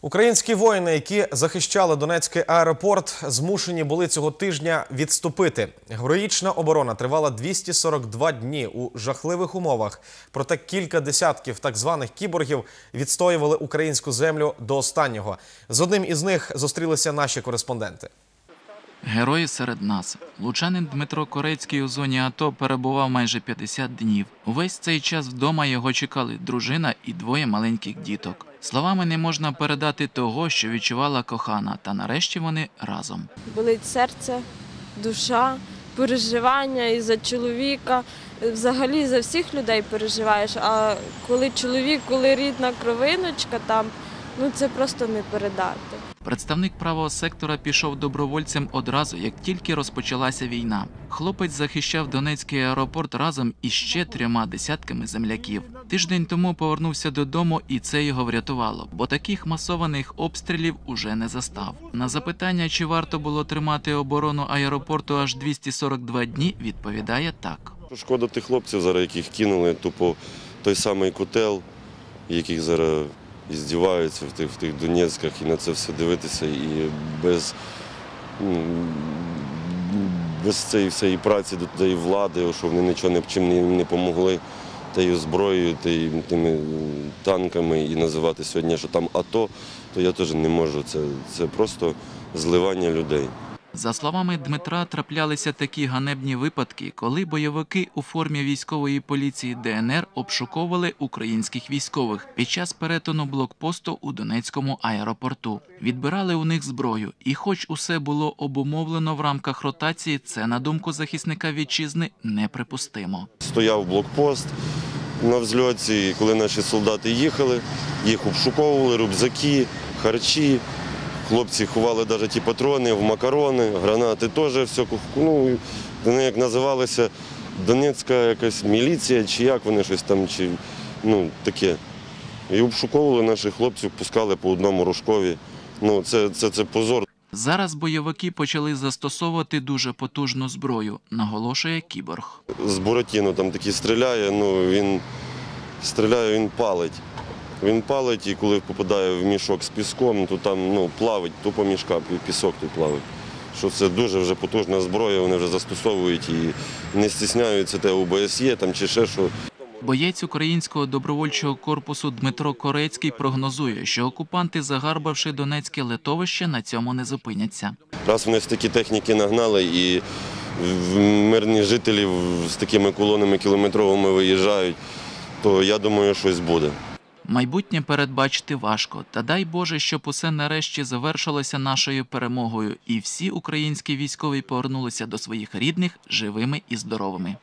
Українські воїни, які захищали Донецький аеропорт, змушені були цього тижня відступити. Героїчна оборона тривала 242 дні у жахливих умовах. Проте кілька десятків так званих кіборгів відстоювали українську землю до останнього. З одним із них зустрілися наші кореспонденти. Герої серед нас. Лучанин Дмитро Корецький у зоні АТО перебував майже 50 днів. Увесь цей час вдома його чекали дружина і двоє маленьких діток. Словами не можна передати того, що відчувала кохана, та нарешті вони разом. болить серце, душа, переживання і за чоловіка. Взагалі за всіх людей переживаєш. А коли чоловік, коли рідна кровиночка там, ну це просто не передати. Представник правого сектора пішов добровольцем одразу, як тільки розпочалася війна. Хлопець захищав Донецький аеропорт разом із ще трьома десятками земляків. Тиждень тому повернувся додому, і це його врятувало, бо таких масованих обстрілів уже не застав. На запитання, чи варто було тримати оборону аеропорту аж 242 дні, відповідає так. Шкода тих хлопців, зараз яких кинули тупо той самий котел, яких зараз здіваються в тих, в тих Донецьках і на це все дивитися. І без, без цієї всієї праці до тієї влади, що вони нічого не, чим не, не помогли, тією зброєю, тією, тими танками і називати сьогодні, що там АТО, то я теж не можу. Це, це просто зливання людей. За словами Дмитра, траплялися такі ганебні випадки, коли бойовики у формі військової поліції ДНР обшуковували українських військових під час перетину блокпосту у Донецькому аеропорту. Відбирали у них зброю, і, хоч усе було обумовлено в рамках ротації, це на думку захисника вітчизни неприпустимо. Стояв блокпост на взльоті, коли наші солдати їхали, їх обшуковували, рюкзаки, харчі. Хлопці ховали навіть ті патрони в макарони, гранати теж все. Ну, вони як називалися Донецька якась міліція, чи як вони щось там, чи ну таке. І обшуковували наших хлопців, пускали по одному рожкові. Ну, це, це, це позор. Зараз бойовики почали застосовувати дуже потужну зброю, наголошує кіборг. з Буратіно там такий стріляє, ну він стріляє, він палить. Він палить і коли попадає в мішок з піском, то там ну, плавить, тупо мішка, пі- пісок тут плавить. Що це дуже вже потужна зброя, вони вже застосовують і не стісняються те ОБСЄ там чи ще що. Боєць українського добровольчого корпусу Дмитро Корецький прогнозує, що окупанти, загарбавши Донецьке литовище, на цьому не зупиняться. Раз вони такі техніки нагнали і мирні жителі з такими колонами кілометровими виїжджають, то я думаю, щось буде. Майбутнє передбачити важко, та дай Боже, щоб усе нарешті завершилося нашою перемогою, і всі українські військові повернулися до своїх рідних живими і здоровими.